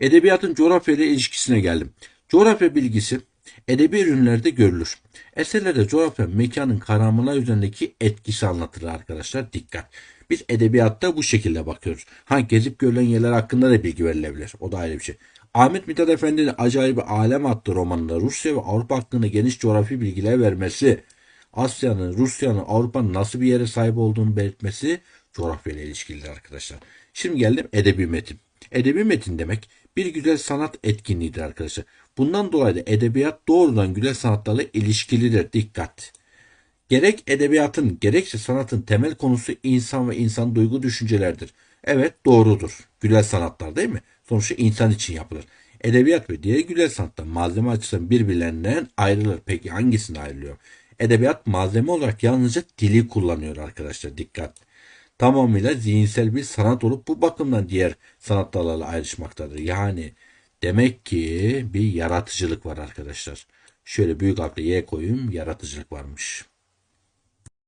Edebiyatın coğrafya ile ilişkisine geldim. Coğrafya bilgisi edebi ürünlerde görülür. Eserlerde coğrafya mekanın kavramlar üzerindeki etkisi anlatılır arkadaşlar. Dikkat. Biz edebiyatta bu şekilde bakıyoruz. Ha gezip görülen yerler hakkında da bilgi verilebilir. O da ayrı bir şey. Ahmet Mithat Efendi'nin Acayip Alem adlı romanında Rusya ve Avrupa hakkında geniş coğrafi bilgiler vermesi, Asya'nın, Rusya'nın, Avrupa'nın nasıl bir yere sahip olduğunu belirtmesi coğrafyayla ilişkilidir arkadaşlar. Şimdi geldim edebi metin. Edebi metin demek bir güzel sanat etkinliğidir arkadaşlar. Bundan dolayı da edebiyat doğrudan güzel sanatlarla ilişkilidir. Dikkat! Gerek edebiyatın gerekse sanatın temel konusu insan ve insan duygu düşüncelerdir. Evet doğrudur. Güzel sanatlar değil mi? Sonuçta insan için yapılır. Edebiyat ve diğer güzel sanatlar malzeme açısından birbirlerinden ayrılır. Peki hangisini ayrılıyor? Edebiyat malzeme olarak yalnızca dili kullanıyor arkadaşlar. Dikkat! Tamamıyla zihinsel bir sanat olup bu bakımdan diğer sanat dallarıyla ayrışmaktadır. Yani demek ki bir yaratıcılık var arkadaşlar. Şöyle büyük harfle Y koyayım yaratıcılık varmış.